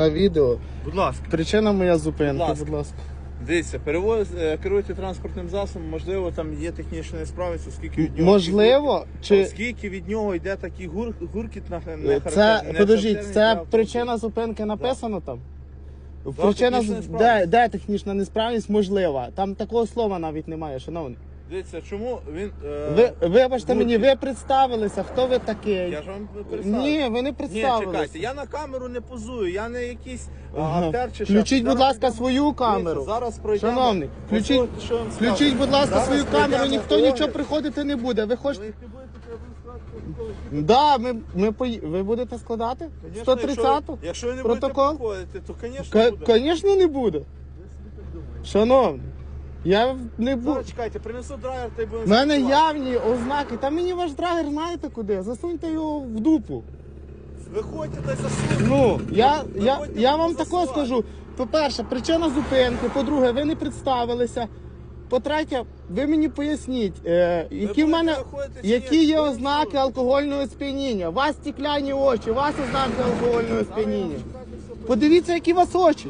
На відео. Будь ласка. Причина моя зупинки, Будь ласка. будь ласка. Дивіться, перевоз, е, керуйте транспортним засобом, можливо, там є технічна несправність, оскільки від нього. Можливо, чи Оскільки від нього йде такий гур, гуркіт на це подождіть, це причина зупинки написано там? Причина технічна де, де технічна несправність можлива? Там такого слова навіть немає, шановний. Дивіться, чому він. е, Ви вибачте мені, ви представилися, хто ви такий? Я ж вам представив. Ні, ви не Ні, представилися. чекайте, я на камеру не позую, я не якийсь а, Ага. актер чи ще. Включіть, будь Зараз ласка, свою камеру. Дивіться, Зараз пройдемо. Шановний, включіть, Послухайте, що я вам скажу. включіть, будь ласка, Зараз свою камеру, пройдемо ніхто огляд. нічого приходити не буде. Ви хочете. Ви їх не будете, то я буду складати протокол. Да, ми, ми пої... ви будете складати? Конечно, 130 якщо Якщо ви не Протокол? будете проходити, то, звісно, буде. Звісно, не буде. Шановний, я не буду. Зараз чекайте, принесу драйвер, та й будемо У мене спілкуватися. явні ознаки. Та мені ваш драгер знаєте куди? Засуньте його в дупу. Виходьте та й засуньте. Ну, я, я, Виходьте, я вам такого скажу. По-перше, причина зупинки. По-друге, ви не представилися. По-третє, ви мені поясніть, е, які в будете мене виходити чи які є Ви ознаки алкогольного сп'яніння. У вас стекляні очі, у вас ознаки алкогольного сп'яніння. Подивіться, які у вас очі.